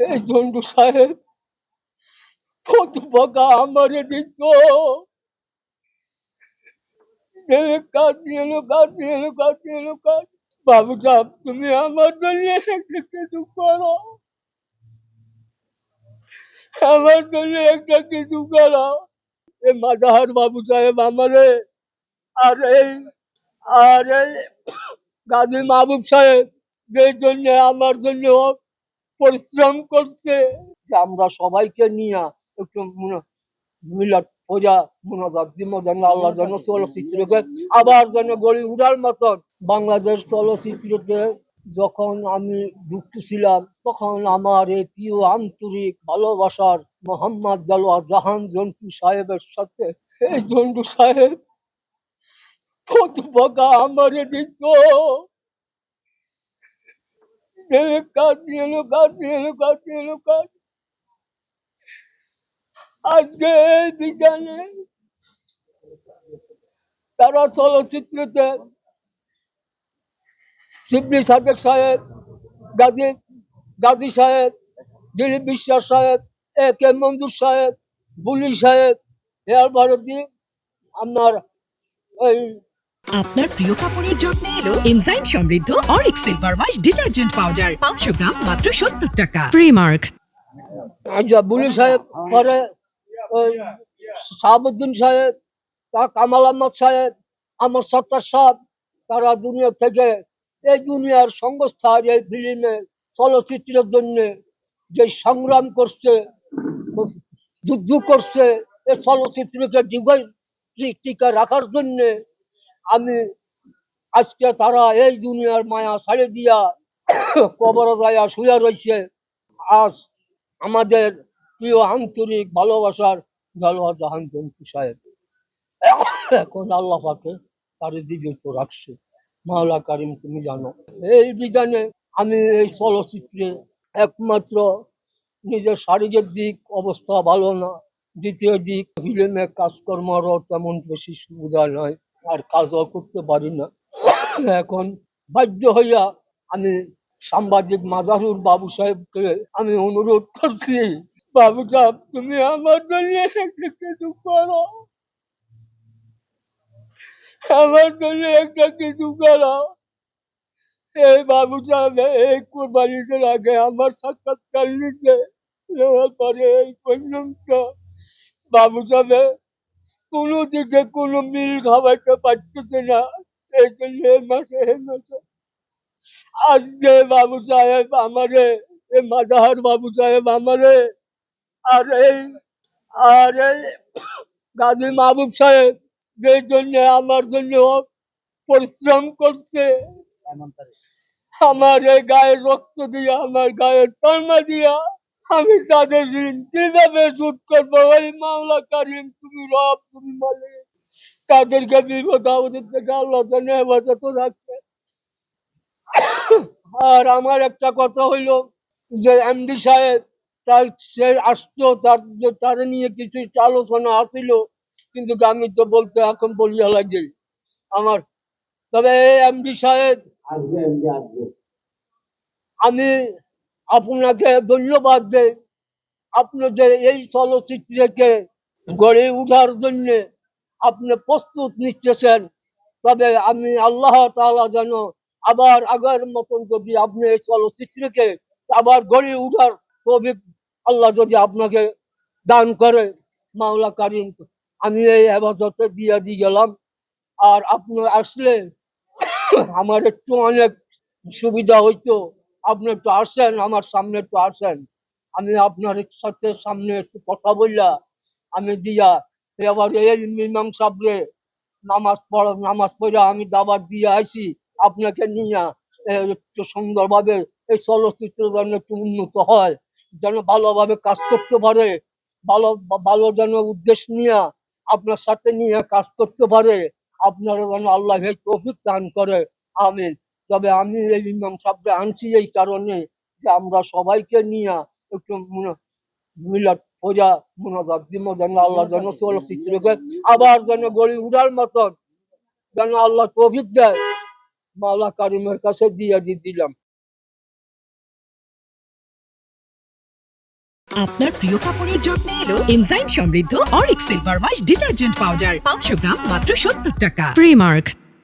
এই জন্টু সাহেব কত বকা আমারে দিত বাবু সাহেব তুমি আমার জন্য কিছু করো আমার জন্য একটা কিছু করো এ মাজাহার বাবু সাহেব আমারে আর এই আর এই গাজী মাহবুব সাহেব যে জন্য আমার জন্য পরিশ্রম করছে। আমরা সবাইকে নিয়ে একটু মিলাদ পূজা, মোনাজাত দিব যেন আল্লাহ যেন চলচ্চিত্রকে আবার যেন গড়ে উঠার মতন। বাংলাদেশ চলচ্চিত্রতে যখন আমি ছিলাম, তখন আমার এই প্রিয় আন্তরিক ভালোবাসার মোহাম্মদ দেলোয়া জাহান জন্টু সাহেবের সাথে, এই জন্টু সাহেব, কত বকা আমারে দিত কাজ এলো কাজ এলো কাজ এলো কাজ আজকে বিজ্ঞানে তারা চলচ্চিত্রতে শিবলি সাদেক সাহেব গাজী গাজী সাহেব দিলীপ বিশ্বাস সাহেব এ কে মঞ্জুর সাহেব বুলি সাহেব হেয়ার ভারতী আপনার ওই আপনার প্রিয় কাপড়ের যত্নে এলো এনজাইম সমৃদ্ধ Auric silver wash detergent powder পাঁচশো গ্রাম মাত্র সত্তর টাকা। প্রিমার্ক। আচ্ছা বুলি সাহেব পরে ওই শাহাবুদ্দিন সাহেব তা কামাল আহমদ সাহেব আমার সত্তার সাহেব তারা দুনিয়া থেকে এই দুনিয়ার সংস্থার এই ফিল্মে চলচ্চিত্রের জন্য যে সংগ্রাম করছে যুদ্ধ করছে এই চলচ্চিত্রকে ডিভাইস টিকা রাখার জন্য আমি আজকে তারা এই দুনিয়ার মায়া ছাড়ে দিয়া কবর দায়া শুয়ে রয়েছে আজ আমাদের প্রিয় আন্তরিক ভালোবাসার জালোয়া জাহান জন্তু সাহেব? এখন আল্লাহ পাকে তার জীবিত রাখছে। মাওলা কারিম, তুমি জানো। এই বিধানে আমি এই চলচ্চিত্রে একমাত্র নিজের শারীরিক দিক অবস্থা ভালো না। দ্বিতীয় দিক ফিল্মে কাজকর্মরও তেমন বেশি সুবিধা নয় আর কাজও করতে পারি না। এখন বাধ্য হইয়া আমি সাংবাদিক মাজারুর বাবু সাহেবকে আমি অনুরোধ করছি, বাবু সাহেব, তুমি আমার জন্য একটা কিছু করো। আমার জন্য একটা কিছু করো। এই বাবু সাহেব, এই কোরবানিদের আগে আমার সাক্ষাৎকার নিছে, নেওয়ার পরে এই পর্যন্ত। বাবু সাহেব কোনো দিকে কোনো মিল খাওয়াইতে পারতেছে না। এই জন্য এই মাসে মাসে আজকে বাবু সাহেব আমারে এ মাজাহার বাবু সাহেব আমারে আর এই আর এই গাজী মাহবুব সাহেব যে জন্য আমার জন্য পরিশ্রম করছে। আমার এই গায়ের রক্ত দিয়া আমার গায়ের চর্মা দিয়া আমি তাদের ঋণ কীভাবে শোধ করব? ওই মাওলা কারিম তুমি রব তুমি মালিক। তাদেরকে বিপদ আমাদের থেকে আল্লাহ রাখছে আর আমার একটা কথা হইল যে এমডি সাহেব তার সে আসতো তার তার নিয়ে কিছু আলোচনা আসিল কিন্তু আমি তো বলতে এখন বলিয়া লাগে। আমার তবে এমডি সাহেব আমি আপনাকে ধন্যবাদ দেই। আপনি যে এই চলচ্চিত্রকে গড়ে উঠার জন্যে আপনি প্রস্তুত নিচ্ছেন। তবে আমি আল্লাহ তাআলা যেন আবার আগের মতন যদি আপনি এই চলচ্চিত্রকে আবার গড়ে উঠার তৌফিক আল্লাহ যদি আপনাকে দান করে, মাওলা কারিম, আমি এই হেফাজতে দিয়ে দিয়ে গেলাম। আর আপনি আসলে আমার একটু অনেক সুবিধা হইতো। আপনি একটু আসেন, আমার সামনে একটু আসেন। আমি আপনার সাথে সামনে একটু কথা বললা। আমি দিয়া, এবার এই ইমাম সাবরে নামাজ পড়া নামাজ পড়া আমি দাবাত দিয়ে আইছি আপনাকে নিয়ে। একটু সুন্দরভাবে এই চলচ্চিত্র যেন একটু উন্নত হয়, যেন ভালোভাবে কাজ করতে পারে, ভালো ভালো যেন উদ্দেশ্য নিয়ে আপনার সাথে নিয়ে কাজ করতে পারে। আপনারা যেন আল্লাহ তৌফিক দান করে, আমিন। তবে আমি এই ইমাম সাহেবকে আনছি এই কারণে যে আমরা সবাইকে নিয়ে একটু মনে- মিলাদ পূজা মোনাজাত দিব, যেন আল্লাহ যেন চলচ্চিত্রকে আবার যেন গড়ে উঠার মতন যেন আল্লাহ তৌফিক দেয়। মাওলা কারিমের কাছে দিয়ে দিয়ে দিলাম। আপনার প্রিয় কাপড়ের যত্নে এলো এনজাইম সমৃদ্ধ Auric silver wash detergent powder. পাঁচশো গ্রাম মাত্র সত্তর টাকা। প্রিমার্ক